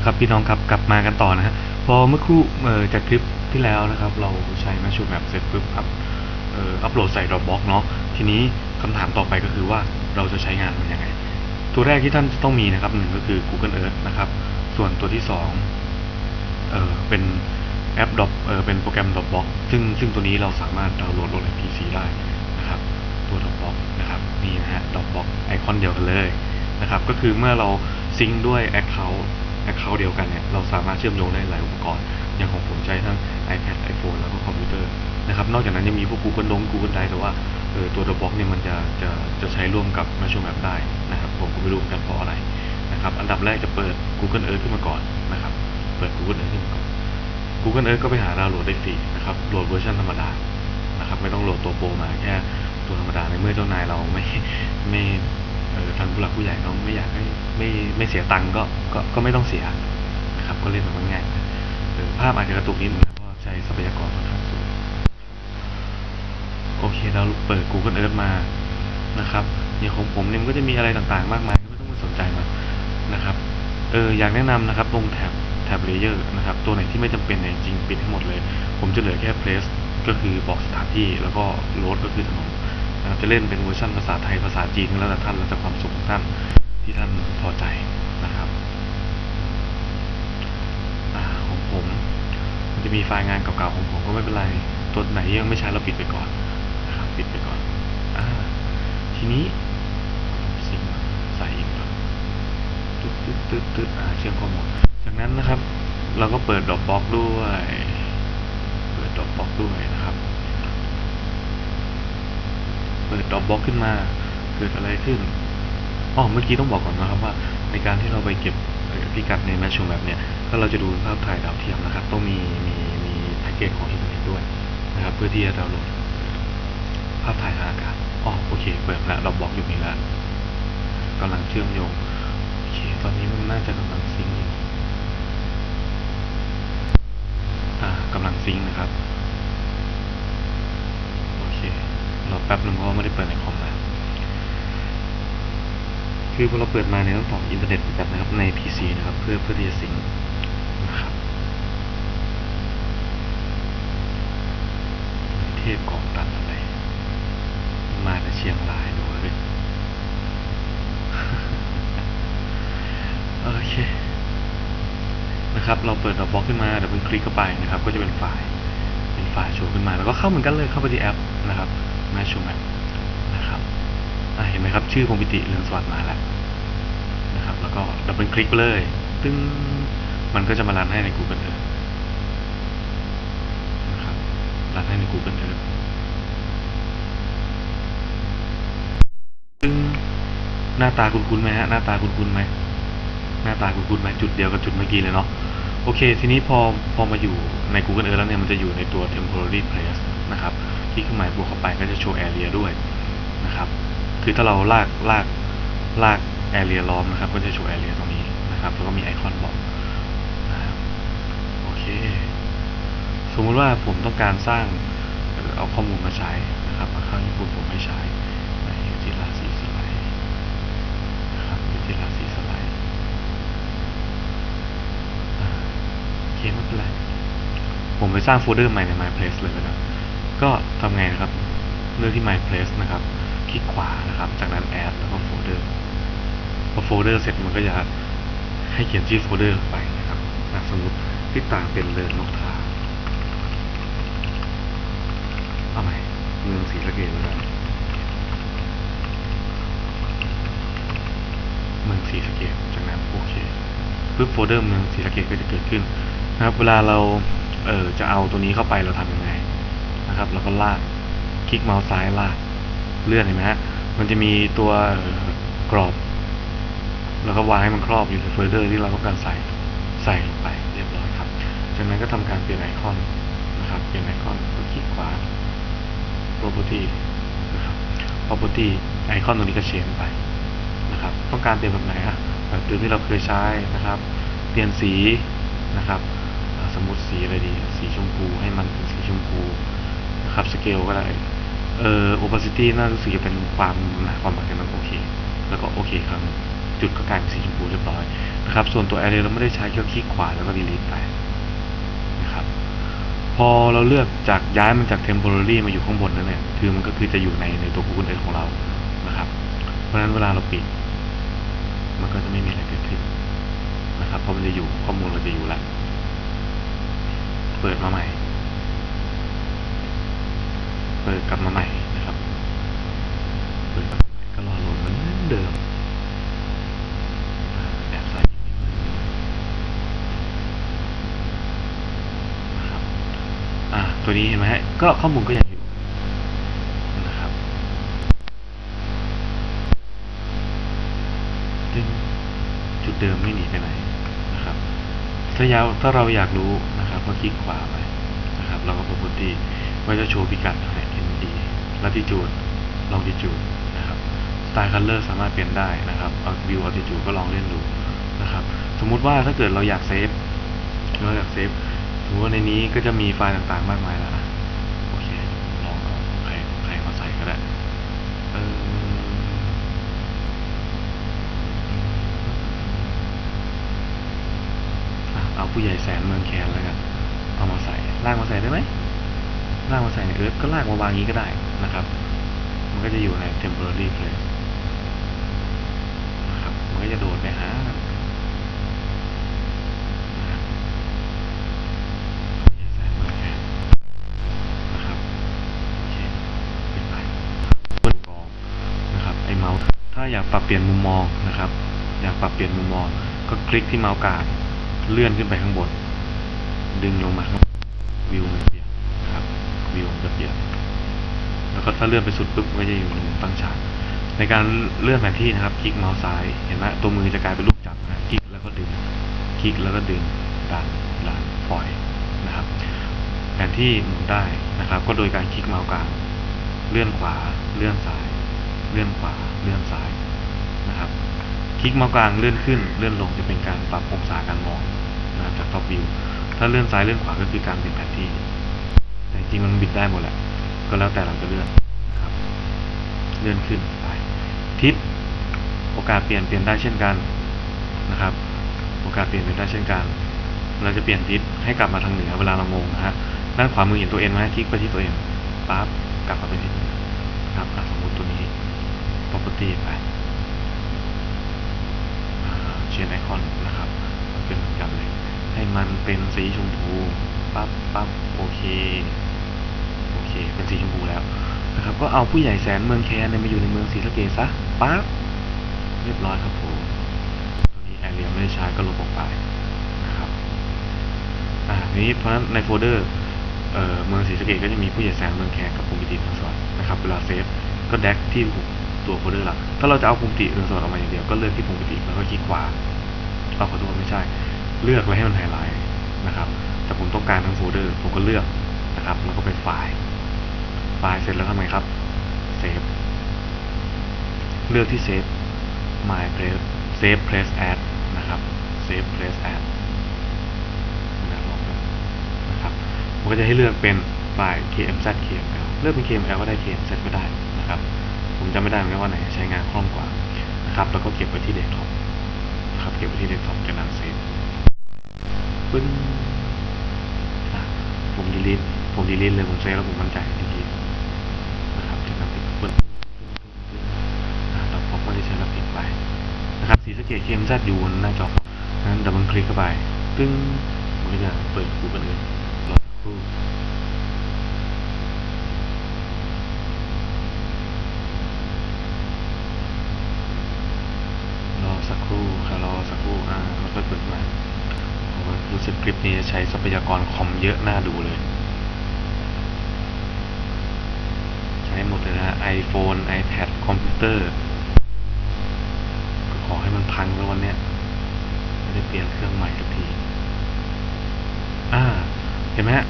ละครับพี่น้องครับกลับมากันต่อนะฮะพอเมื่อครู่เอ่อจากคลิปที่แล้วนะครับ เราใช้ Match Map เสร็จปุ๊บอัพเอ่ออัพโหลดใส่ Dropbox เนาะทีนี้คำถามต่อไปก็คือว่าเราจะใช้งานมันยังไง ตัวแรกที่ท่านจะต้องมีนะครับหนึ่งก็คือ Google Earth นะครับ ส่วนตัวที่สองเออเป็นแอป Drop เออเป็นโปรแกรม Dropbox ซึ่งซึ่งตัวนี้เราสามารถดาวน์โหลดลงใน PC ได้นะครับ ตัว Dropbox นะครับนี่นะฮะ Dropbox ไอคอนเดียวกันเลยนะครับก็คือเมื่อเราซิงค์ด้วย Account Account เดียวกันเนี่ยเราสามารถเชื่อมโยงได้หลายอุปกรณ์ อย่างของผมใช้ทั้ง iPad iPhone แล้วก็คอมพิวเตอร์นะครับ นอกจากนั้นยังมีพวก Google ดง Google Drive แต่ว่าเออตัว Dropbox เนี่ยมันจะจะจะใช้ร่วมกับ Match Map ได้นะครับผมก็ไม่รู้เหมือนกันเพราะอะไรนะครับอันดับแรกจะเปิด Google Earth ขึ้นมาก่อนนะครับเปิด Google Earth ขึ้นมาก่อน Google Earth ก็ไปหาดาวน์โหลดได้ฟรีนะครับโหลดเวอร์ชันธรรมดานะครับไม่ต้องโหลดตัวโปรมาแค่ตัวธรรมดาในเมื่อเจ้านายเราไม่ไม่ ออทางผู้หลักผู้ใหญ่เขาไม่อยากให้ไม่ไม่เสียตังค์ก็ก็ก็ไม่ต้องเสียนะครับ ก็เล่นแบบง่ายๆเออภาพอาจจะกระตุกนิดนึงนะเพราะใช้ทรัพยากรค่อนข้างสูงโอเคเราเปิด Google Earth มานะครับอย่างของผมเนี่ยมันก็จะมีอะไรต่างๆ มากมายไม่ต้องไปสนใจมันนะครับเอออยากแนะนำนะครับลงแท็บแท็บเลเยอร์นะครับ ตัวไหนที่ไม่จำเป็นเนี่ยจริงปิดให้หมดเลย ผมจะเหลือแค่ place ก็คือบอกสถานที่แล้วก็ road ก็คือถนน นะครับจะเล่นเป็นเวอร์ชันภาษาไทยภาษาจีนแล้วแต่ท่านแล้วแต่ความสุขของท่านที่ท่านพอใจนะครับอของผม มันจะมีไฟล์งานเก่าๆของผมก็ไม่เป็นไรตัวไหนยังไม่ใช้เราปิดไปก่อนนะครับปิดไปก่อนอทีนี้สิ่งใส่อีกก่อนตึ๊ดตึ๊ดตึ๊ดตึ๊ดอ่าเชื่อมข้อมูลจากนั้นนะครับ เราก็เปิดดอกบล็อกด้วย เปิดดอกบล็อกด้วยนะครับ เปิดดอกบล็อกขึ้นมา เกิดอะไรขึ้นอ๋อเมื่อกี้ต้องบอกก่อนนะครับว่า ในการที่เราไปเก็บพิกัดในแมชชูแมปเนี่ย ถ้าเราจะดูภาพถ่ายดาวเทียมนะครับ ต้องมีมีมีแพ็กเกจของอินเทอร์เน็ตด้วยนะครับ เพื่อที่จะดาวน์โหลด ภาพถ่ายทางอากาศอ๋อโอเค เปิดแล้วดอกบล็อกอยู่นี่แล้วกำลังเชื่อมโยงโอเค ตอนนี้มันน่าจะกำลังซิงค์อยู่อ่ากำลังซิงค์นะครับ โอเค เราแป๊บนึงเพราะว่าไม่ได้เปิดในคอมนะคือพอเราเปิดมาเนี่ยต้องต่ออินเทอร์เน็ตแบบนะครับใน PC นะครับ เพื่อเพื่อที่จะซิงนะครับเทพกองตันอะไร มาจากเชียงรายดูเลยโอเคนะครับ เราเปิดดอกบล็อกขึ้นมาเดี๋ยวมันคลิกเข้าไปนะครับ ก็จะเป็นไฟล์เป็นไฟล์โชว์ขึ้นมา แล้วก็เข้าเหมือนกันเลยเข้าไปที่แอปนะครับ มาชว์แมปนะครับเห็นไหมครับ ชื่อพงปิติเรืองสวัสดิ์มาแล้วนะครับ แล้วก็ดับเบิลคลิกเลย ตึ้งมันก็จะมารันให้ใน Google Earth นะครับรันให้ใน Google Earth ตึ้งหน้าตาคุ้นๆไหมฮะหน้าตาคุ้นๆไหมหน้าตาคุ้นๆไหมจุดเดียวกับจุดเมื่อกี้เลยเนาะโอเค ทีนี้พอพอมาอยู่ใน Google Earth แล้วเนี่ย มันจะอยู่ในตัว temporary place นะครับ คลิกเครื่องหมายบวกเข้าไปก็จะโชว์ area ด้วยนะครับ คือถ้าเราลากลากลาก area ล้อมนะครับ ก็จะโชว์ area ตรงนี้นะครับแล้วก็มีไอคอนบอกนะครับโอเค สมมุติว่าผมต้องการสร้างเอาข้อมูลมาใช้นะครับมาเข้าญี่ปุ่นผมไม่ใช้ในอยู่ที่ราศีสไลด์นะครับอยู่ที่ราศีสไลด์โอเคไม่เป็นไรผมไปสร้างโฟลเดอร์ใหม่ใน My Place เลยนะครับ ก็ทำไงนะครับ เลือกที่ My Place นะครับ คลิกขวานะครับ จากนั้น Add แล้วก็โฟลเดอร์พอโฟลเดอร์เสร็จมันก็จะให้เขียนชื่อโฟลเดอร์ไปนะครับสมมติที่ต่างเป็นเรือนนกทาเอาใหม่เมืองศรีสะเกษแล้วกันเมืองศรีสะเกษจากนั้นโอเคปุ๊บโฟลเดอร์เมืองศรีสะเกษก็จะเกิดขึ้นนะครับ เวลาเราเออจะเอาตัวนี้เข้าไปเราทำยังไง นะครับ แล้วก็ลาก คลิกเมาส์ซ้ายลาก เลื่อนเห็นไหมฮะ มันจะมีตัวกรอบ แล้วก็วางให้มันครอบอยู่ในโฟลเดอร์ที่เราต้องการใส่ ใส่ลงไปเรียบร้อยครับ จากนั้นก็ทำการเปลี่ยนไอคอนนะครับ เปลี่ยนไอคอนก็คลิกขวา property นะครับ property ไอคอนตรงนี้ก็เชนไปนะครับ ต้องการเปลี่ยนแบบไหนอะแบบเดิมที่เราเคยใช้นะครับ เปลี่ยนสีนะครับ สมมติสีอะไรดี สีชมพูให้มันเป็นสีชมพู รับสเกลก็ได้ เอ่อ opacity น่ารู้สึกจะเป็นความหนาความหมายกันมันโอเค แล้วก็โอเคครับ จุดก็กลายเป็นสีชมพูเรียบร้อยนะครับ ส่วนตัว array เราไม่ได้ใช้ก็คลิกขวาแล้วก็ delete ไปนะครับ พอเราเลือกจากย้ายมันจาก temporary มาอยู่ข้างบนนั่นเนี่ยคือมันก็คือจะอยู่ในในตัว Google Earth ของเรานะครับ เพราะฉะนั้นเวลาเราปิด มันก็จะไม่มีอะไรเกิดขึ้นนะครับ เพราะมันจะอยู่ข้อมูลเราจะอยู่แล้ว เปิดมาใหม่ ปิดกลับมาใหม่นะครับ เปิดกลับมาใหม่ก็รอโหลดเหมือนเดิมแอบใส่นะครับอ่าตัวนี้เห็นไหมฮะ ก็ข้อมูลก็ยังอยู่นะครับซึ่งจุดเดิมไม่หนีไปไหนนะครับถ้ายาวถ้าเราอยากรู้นะครับ ก็คลิกขวาไปนะครับ เราก็ property ว่าจะโชว์พิกัดให้ ND latitude longitude นะครับ style color สามารถเปลี่ยนได้นะครับเอา view altitude ก็ลองเล่นดูนะครับ สมมุติว่าถ้าเกิดเราอยากเซฟเราอยากเซฟสมมติว่าในนี้ก็จะมีไฟล์ต่างๆมากมายแล้วนะโอเคลองเอาใครใครมาใส่ก็ได้เอออะเอาผู้ใหญ่แสนเมืองแคนแล้วกันเอามาใส่ลากมาใส่ได้ไหมลากมาใส่ในเอิร์ธก็ลากมาวางงี้ก็ได้ นะครับ มันก็จะอยู่ใน temporary place นะครับ มันก็จะโดดไปหานะครับผู้ใหญ่แสนะครับโอเปิดไปบนกองนะครับไอ้เมาส์ถ้าอยากปรับเปลี่ยนมุมมองนะครับ อยากปรับเปลี่ยนมุมมอง ก็คลิกที่เมาส์กางเลื่อนขึ้นไปข้างบน ดึงลงมาข้างบนวิวมันเปลี่ยนนะครับ วิวมันจะเปลี่ยน แล้วก็ถ้าเลื่อนไปสุดปุ๊บก็จะอยู่ในมุมตั้งฉากในการเลื่อนแผนที่นะครับ คลิกเมาส์ซ้าย เห็นไหมตัวมือจะกลายเป็นลูกจับนะคลิกแล้วก็ดึง คลิกแล้วก็ดึงดันดันปล่อยนะครับ แผนที่หมุนได้นะครับ ก็โดยการคลิกเมาส์กลาง เลื่อนขวา เลื่อนซ้าย เลื่อนขวา เลื่อนซ้ายนะครับ คลิกเมาส์กลางเลื่อนขึ้น เลื่อนลงจะเป็นการปรับองศาการมองนะครับจากท็อปวิว ถ้าเลื่อนซ้ายเลื่อนขวาก็คือการบิดแผนที่ แต่จริงมันบิดได้หมดแหละ ก็แล้วแต่เราจะเลื่อนครับเลื่อนขึ้นไปทิศโอกาสเปลี่ยนเปลี่ยนได้เช่นกันนะครับ โอกาสเปลี่ยนเปลี่ยนได้เช่นกัน เราจะเปลี่ยนทิศให้กลับมาทางเหนือเวลาเรางงนะฮะด้านขวามือเห็นตัวเอ็นไหมคลิกไปที่ตัวเอ็นปั๊บกลับมาเป็นทิศครับสมมติตัวนี้ property ไปเชนไอคอนนะครับ เป็นเหมือนกันเลย ให้มันเป็นสีชมพูปั๊บปั๊บโอเค เป็นสีชมพูแล้วนะครับ ก็เอาผู้ใหญ่แสนเมืองแคนเนี่ยมาอยู่ในเมืองศรีสะเกษซะปั๊บเรียบร้อยครับผมตัวนี้แอเรียไม่ได้ใช้ก็ลบออกไปนะครับอ่าทีนี้เพราะฉะนั้นในโฟลเดอร์เอ่อเมืองศรีสะเกษก็จะมีผู้ใหญ่แสนเมืองแคนกับภูมิติเมืองสวัสดนะครับเวลาเซฟก็แดกที่ตัวโฟลเดอร์หลักถ้าเราจะเอาภูมิติเมืองสวัสดออกมาอย่างเดียวก็เลือกที่ภูมิติแล้วก็คลิกขวาเอาขอโทษไม่ใช่ เลือกแล้วให้มันไฮไลท์นะครับแต่ผมต้องการทั้งโฟลเดอร์ผมก็เลือกนะครับแล้วก็ไปไฟล์ ไฟล์เสร็จแล้วทำไงครับเซฟเลือกที่เซฟ my place save place as นะครับ save place as นะลอดนะครับมันก็จะให้เลือกเป็นไฟล์ kmz kml เลือกเป็น kml ก็ได้ kmz ก็ได้นะครับ ผมจำไม่ได้เหมือนกันว่าไหนใช้งานคล่องกว่านะครับ แล้วก็เก็บไว้ที่เดสก์ท็อปนะครับ เก็บไว้ที่เดสก์ท็อปจากนั้นเซฟปึ้งผมดีลิทผมดีลิทเลยผมเซฟแล้วผมมั่นใจดีลิท จากนั้นปิดปึ้งอะเราพบว่าด้ใช้แล้วปิดไปนะครับสีสเกตเคมซัดอยู่บนหน้าจอนั้นดับเบิลคลิกเข้าไปตึ้งมันก็จะเปิดกูเกิลอื่นรอครู่รอสักครู่ค่ะรอสักครู่อ่าแล้วก็เปิดมาโอ้ยรู้สึกคลิปนี้จะใช้ทรัพยากรคอมเยอะน่าดูเลย ใช้หมดเลยนะ iPhone iPad คอมพิวเตอร์ก็ขอให้มันพังแล้ววันเนี้ยไม่ได้เปลี่ยนเครื่องใหม่สักที อ่า เห็นไหมฮะ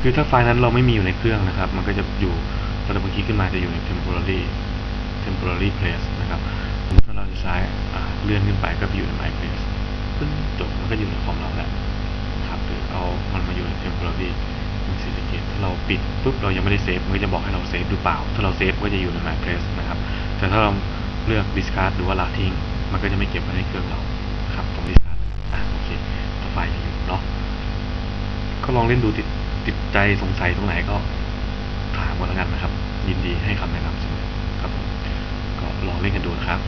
คือถ้าไฟล์นั้นเราไม่มีอยู่ในเครื่องนะครับ มันก็จะอยู่พอเราเมื่อกี้ขึ้นมาจะอยู่ใน temporary temporary place นะครับสมมติถ้าเราจะใช้เลื่อนขึ้นไปก็ไปอยู่ใน my place ปึ้งจบมันก็อยู่ในคอมเราแล้วนะครับหรือเอามันมาอยู่ใน temporary เศรษฐกิเราปิดปุ๊บเรายังไม่ได้เซฟมันก็จะบอกให้เราเซฟหรือเปล่า ถ้าเราเซฟก็จะอยู่ใน my place นะครับ แต่ถ้าเราเลือก discard หรือว่าลาทิ้ง มันก็จะไม่เก็บไว้ในเครื่องเราครับตรง discard อะโอเคตัวไฟอยู่เนาะก็ลองเล่นดูติดติดใจสงสัยตรงไหนก็ถามกันแล้วกันนะครับ ยินดีให้คำแนะนำเสมอครับก็ลองเล่นกันดูนะครับ